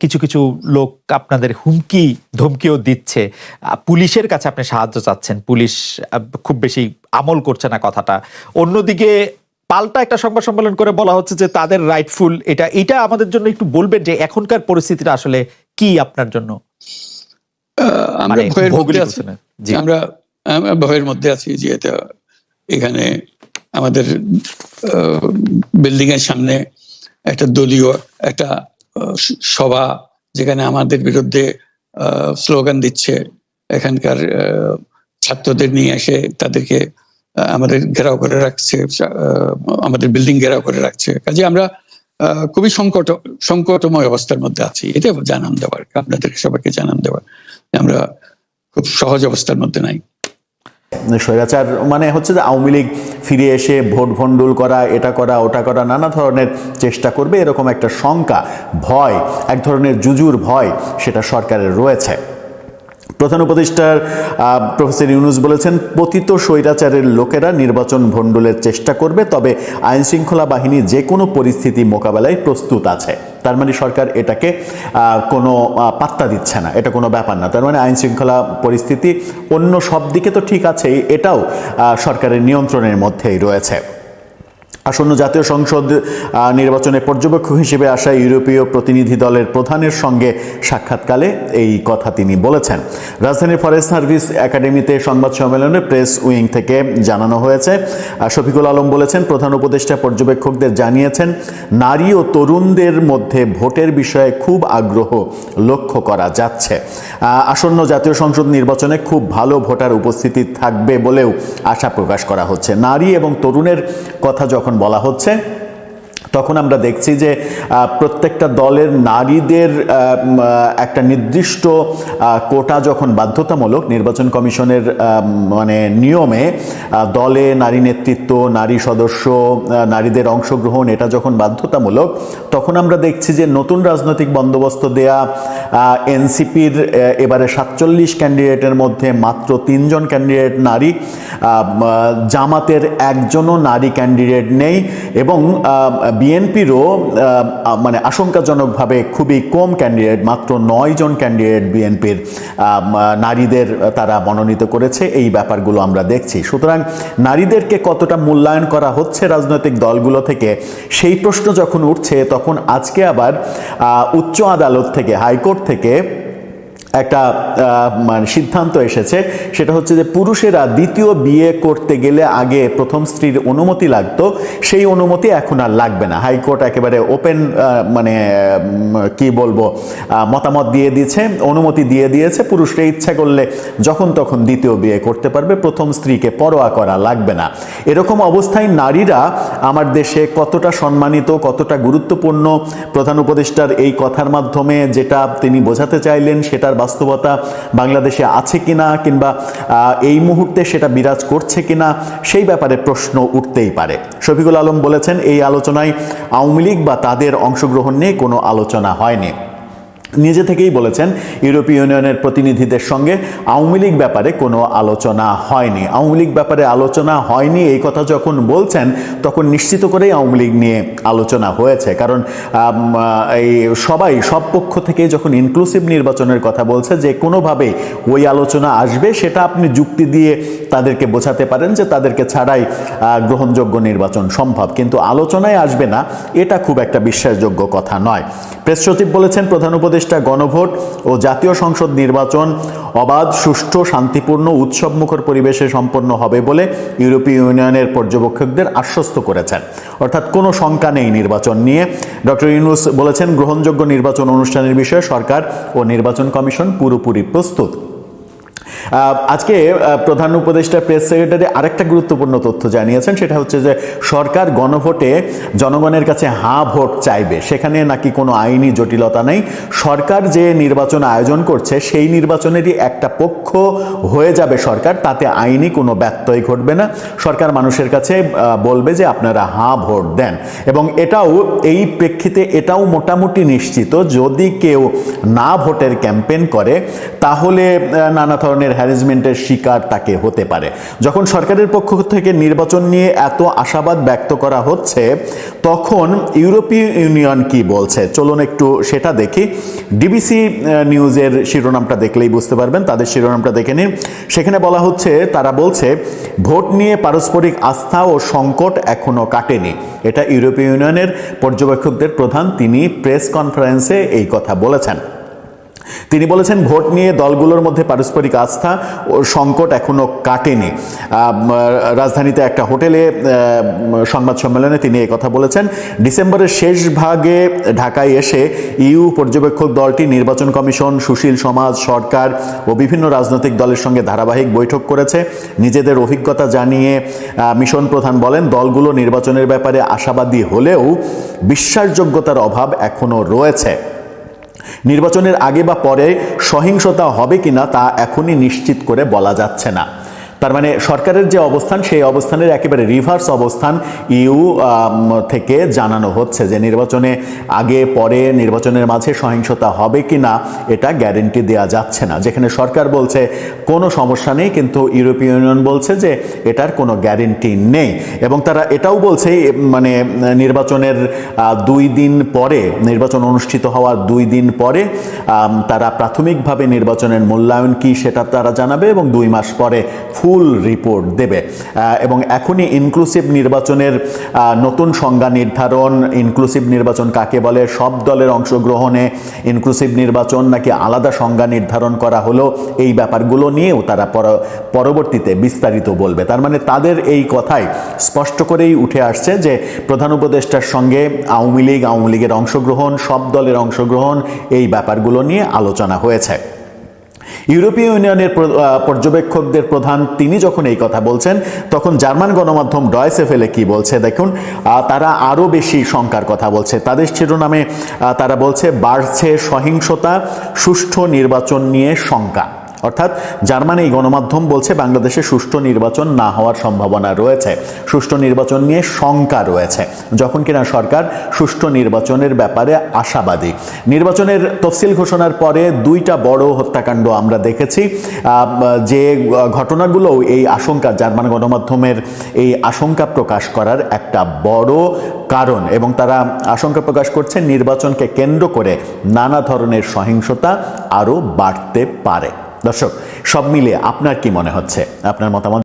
কিছু কিছু লোক আপনাদের হুমকি ধমকিও দিচ্ছে। পুলিশের কাছে আপনি সাহায্য চাচ্ছেন। পুলিশ খুব বেশি আমল করছে না কথাটা। অন্যদিকে পাল্টা একটা সংবাদ সম্মেলন করে বলা হচ্ছে যে তাদের রাইটফুল এটা এটা আমাদের জন্য একটু বলবেন যে এখনকার পরিস্থিতিটা আসলে কি আপনার জন্য? আমরা মানে ভয়ের মধ্যে আছি। আমরা ভয়ের মধ্যে আছি যে এটা এখানে আমাদের বিল্ডিং এর সামনে একটা দলীয় একটা সভা যেখানে আমাদের বিরুদ্ধে স্লোগান দিচ্ছে। এখানকার ছাত্রদের নিয়ে এসে তাদেরকে আমাদের ঘেরাও করে রাখছে আমাদের বিল্ডিং ঘেরাও করে রাখছে। কাজে আমরা খুবই সংকট, সংকটময় অবস্থার মধ্যে আছি। এটা জানান দেওয়ার, আপনাদের সবাইকে জানান দেওয়ার আমরা খুব সহজ অবস্থার মধ্যে নাই। স্বৈরাচার মানে হচ্ছে যে আওয়ামী লীগ ফিরে এসে ভোট ভণ্ডুল করা, এটা করা, ওটা করা, নানা ধরনের চেষ্টা করবে, এরকম একটা শঙ্কা, ভয়, এক ধরনের জুজুর ভয় সেটা সরকারের রয়েছে। প্রধান উপদেষ্টার প্রফেসর ইউনুস বলেছেন, পতিত স্বৈরাচারের লোকেরা নির্বাচন ভণ্ডুলের চেষ্টা করবে, তবে আইনশৃঙ্খলা বাহিনী যে কোনো পরিস্থিতি মোকাবেলায় প্রস্তুত আছে। তার মানে সরকার এটাকে কোনো পাত্তা দিচ্ছে না। এটা কোনো ব্যাপার না। তার মানে আইন শৃঙ্খলা পরিস্থিতি অন্য সব দিকে তো ঠিক আছেই। এটাও সরকারের নিয়ন্ত্রণের মধ্যেই রয়েছে। আসন্ন জাতীয় সংসদ নির্বাচনে পর্যবেক্ষক হিসেবে আসা ইউরোপীয় প্রতিনিধি দলের প্রধানের সঙ্গে সাক্ষাৎকালে এই কথা তিনি বলেছেন। রাজধানীর ফরেস্ট সার্ভিস একাডেমিতে সংবাদ সম্মেলনে প্রেস উইং থেকে জানানো হয়েছে শফিকুল আলম বলেছেন, প্রধান উপদেষ্টা পর্যবেক্ষকদের জানিয়েছেন, নারী ও তরুণদের মধ্যে ভোটের বিষয়ে খুব আগ্রহ লক্ষ্য করা যাচ্ছে। আসন্ন জাতীয় সংসদ নির্বাচনে খুব ভালো ভোটার উপস্থিতি থাকবে বলেও আশা প্রকাশ করা হচ্ছে। নারী এবং তরুণের কথা যখন বলা হচ্ছে তখন আমরা দেখছি যে প্রত্যেকটা দলের নারীদের একটা নির্দিষ্ট কোটা যখন বাধ্যতামূলক নির্বাচন কমিশনের মানে নিয়মে দলে নারী নেতৃত্ব, নারী সদস্য নারীদের অংশগ্রহণ, এটা যখন বাধ্যতামূলক, তখন আমরা দেখছি যে নতুন রাজনৈতিক বন্দোবস্ত দেয়া এনসিপির এবারে সাতচল্লিশ ক্যান্ডিডেটের মধ্যে মাত্র তিনজন ক্যান্ডিডেট নারী জামাতের একজনও নারী ক্যান্ডিডেট নেই এবং বিএনপিরও মানে আশঙ্কাজনকভাবে খুবই কম ক্যান্ডিডেট মাত্র নয় জন ক্যান্ডিডেট বিএনপির নারীদের তারা মনোনীত করেছে। এই ব্যাপারগুলো আমরা দেখছি। সুতরাং নারীদেরকে কতটা মূল্যায়ন করা হচ্ছে রাজনৈতিক দলগুলো থেকে, সেই প্রশ্ন যখন উঠছে, তখন আজকে আবার উচ্চ আদালত থেকে, হাইকোর্ট থেকে একটা মানে সিদ্ধান্ত এসেছে। সেটা হচ্ছে যে পুরুষেরা দ্বিতীয় বিয়ে করতে গেলে আগে প্রথম স্ত্রীর অনুমতি লাগতো। সেই অনুমতি এখন আর লাগবে না। হাইকোর্ট একেবারে ওপেন মানে কি বলব মতামত দিয়ে দিয়েছে, অনুমতি দিয়ে দিয়েছে। পুরুষরা ইচ্ছা করলে যখন তখন দ্বিতীয় বিয়ে করতে পারবে। প্রথম স্ত্রীকে পরোয়া করা লাগবে না। এরকম অবস্থায় নারীরা আমার দেশে কতটা সম্মানিত, কতটা গুরুত্বপূর্ণ প্রধান উপদেষ্টার এই কথার মাধ্যমে যেটা তিনি বোঝাতে চাইলেন, সেটার বাস্তবতা বাংলাদেশে আছে কিনা কিংবা এই মুহূর্তে সেটা বিরাজ করছে কিনা, সেই ব্যাপারে প্রশ্ন উঠতেই পারে। শফিকুল আলম বলেছেন, এই আলোচনায় আওয়ামী লীগ বা তাদের অংশগ্রহণ নিয়ে কোনো আলোচনা হয়নি। নিজে থেকেই বলেছেন, ইউরোপীয় ইউনিয়নের প্রতিনিধিদের সঙ্গে আওয়ামী লীগ ব্যাপারে কোনো আলোচনা হয়নি। আওয়ামী লীগ ব্যাপারে আলোচনা হয়নি, এই কথা যখন বলছেন, তখন নিশ্চিত করেই আওয়ামী লীগ নিয়ে আলোচনা হয়েছে। কারণ এই সবাই, সব পক্ষ থেকে যখন ইনক্লুসিভ নির্বাচনের কথা বলছে, যে কোনোভাবে ওই আলোচনা আসবে, সেটা আপনি যুক্তি দিয়ে তাদেরকে বোঝাতে পারেন যে তাদেরকে ছাড়াই গ্রহণযোগ্য নির্বাচন সম্ভব। কিন্তু আলোচনায় আসবে না, এটা খুব একটা বিশ্বাসযোগ্য কথা নয়। প্রেস সচিব বলেছেন, প্রধান উপদেষ্টা গণভোট ও জাতীয় সংসদ নির্বাচন অবাধ, সুষ্ঠু, শান্তিপূর্ণ, উৎসবমুখর পরিবেশে সম্পন্ন হবে বলে ইউরোপীয় ইউনিয়নের পর্যবেক্ষকদের আশ্বস্ত করেছেন। অর্থাৎ কোনো শঙ্কা নেই নির্বাচন নিয়ে। ডক্টর ইউনুস বলেছেন, গ্রহণযোগ্য নির্বাচন অনুষ্ঠানের বিষয়ে সরকার ও নির্বাচন কমিশন পুরোপুরি প্রস্তুত। আজকে প্রধান উপদেষ্টা, প্রেস সেক্রেটারি আরেকটা গুরুত্বপূর্ণ তথ্য জানিয়েছেন, সেটা হচ্ছে যে সরকার গণভোটে জনগণের কাছে হাঁ ভোট চাইবে। সেখানে নাকি কোনো আইনি জটিলতা নেই। সরকার যে নির্বাচন আয়োজন করছে, সেই নির্বাচনেরই একটা পক্ষ হয়ে যাবে সরকার, তাতে আইনি কোনো ব্যত্যয় ঘটবে না। সরকার মানুষের কাছে বলবে যে আপনারা হাঁ ভোট দেন। এবং এটাও, এই প্রেক্ষিতে এটাও মোটামুটি নিশ্চিত, যদি কেউ না ভোটের ক্যাম্পেইন করে, তাহলে নানা ধরনের ধরনের হ্যারাসমেন্টের শিকার তাকে হতে পারে। যখন সরকারের পক্ষ থেকে নির্বাচন নিয়ে এত আশাবাদ ব্যক্ত করা হচ্ছে, তখন ইউরোপীয় ইউনিয়ন কি বলছে? চলুন একটু সেটা দেখি। ডিবিসি নিউজের শিরোনামটা দেখলেই বুঝতে পারবেন। তাদের শিরোনামটা দেখে নিন। সেখানে বলা হচ্ছে, তারা বলছে, ভোট নিয়ে পারস্পরিক আস্থা ও সংকট এখনও কাটেনি। এটা ইউরোপীয় ইউনিয়নের পর্যবেক্ষকদের প্রধান, তিনি প্রেস কনফারেন্সে এই কথা বলেছেন। তিনি বলেছেন, ভোট নিয়ে দলগুলোর মধ্যে পারস্পরিক আস্থা ও সংকট এখনও কাটেনি। রাজধানীতে একটা হোটেলে সংবাদ সম্মেলনে তিনি কথা বলেছেন, ডিসেম্বরের শেষ ভাগে ঢাকায় এসে ইউ পর্যবেক্ষক দলটি নির্বাচন কমিশন, সুশীল সমাজ, সরকার ও বিভিন্ন রাজনৈতিক দলের সঙ্গে ধারাবাহিক বৈঠক করেছে। নিজেদের অভিজ্ঞতা জানিয়ে মিশন প্রধান বলেন, দলগুলো নির্বাচনের ব্যাপারে আশাবাদী হলেও বিশ্বাসযোগ্যতার অভাব এখনও রয়েছে। নির্বাচনের আগে বা পরে সহিংসতা হবে কিনা তা এখনই নিশ্চিত করে বলা যাচ্ছে না। তার মানে সরকারের যে অবস্থান, সেই অবস্থানের একেবারে রিভার্স অবস্থান ইউ থেকে জানানো হচ্ছে যে নির্বাচনে আগে, পরে নির্বাচনের মাঝে সহিংসতা হবে কিনা, এটা গ্যারেন্টি দেওয়া যাচ্ছে না। যেখানে সরকার বলছে কোনো সমস্যা নেই, কিন্তু ইউরোপীয় ইউনিয়ন বলছে যে এটার কোনো গ্যারেন্টি নেই। এবং তারা এটাও বলছে মানে নির্বাচনের দুই দিন পরে, নির্বাচন অনুষ্ঠিত হওয়ার দুই দিন পরে তারা প্রাথমিকভাবে নির্বাচনের মূল্যায়ন কি সেটা তারা জানাবে এবং দুই মাস পরে ফুল রিপোর্ট দেবে। এবং এখনই ইনক্লুসিভ নির্বাচনের নতুন সংজ্ঞা নির্ধারণ ইনক্লুসিভ নির্বাচন কাকে বলে, সব দলের অংশগ্রহণে ইনক্লুসিভ নির্বাচন নাকি আলাদা সংজ্ঞা নির্ধারণ করা হলো, এই ব্যাপারগুলো নিয়েও তারা পর- পরবর্তীতে বিস্তারিত বলবে। তার মানে তাদের এই কথাই স্পষ্ট করেই উঠে আসছে যে প্রধান উপদেষ্টার সঙ্গে আওয়ামী লীগ, আওয়ামী লীগের অংশগ্রহণ, সব দলের অংশগ্রহণ, এই ব্যাপারগুলো নিয়ে আলোচনা হয়েছে। ইউরোপীয় ইউনিয়নের পর্যবেক্ষকদের প্রধান তিনি যখন এই কথা বলছেন, তখন জার্মান গণমাধ্যম ডয়সে ফেলে কি বলছে? দেখুন তারা আরও বেশি শঙ্কার কথা বলছে। তাদের শিরোনামে তারা বলছে, বাড়ছে সহিংসতা, সুষ্ঠু নির্বাচন নিয়ে শঙ্কা। অর্থাৎ জার্মানি গণমাধ্যম বলছে বাংলাদেশে সুষ্ঠু নির্বাচন না হওয়ার সম্ভাবনা রয়েছে। সুষ্ঠু নির্বাচন নিয়ে শঙ্কা রয়েছে। যখন কিনা সরকার সুষ্ঠু নির্বাচনের ব্যাপারে আশাবাদী। নির্বাচনের তফসিল ঘোষণার পরে দুইটা বড় হত্যাকাণ্ড আমরা দেখেছি। যে ঘটনাগুলো এই আশঙ্কা, জার্মান গণমাধ্যমের এই আশঙ্কা প্রকাশ করার একটা বড় কারণ এবং তারা আশঙ্কা প্রকাশ করছে নির্বাচনকে কেন্দ্র করে নানা ধরনের সহিংসতা আরও বাড়তে পারে। দর্শক সব মিলে আপনার কি মনে হচ্ছে? আপনার মতামত?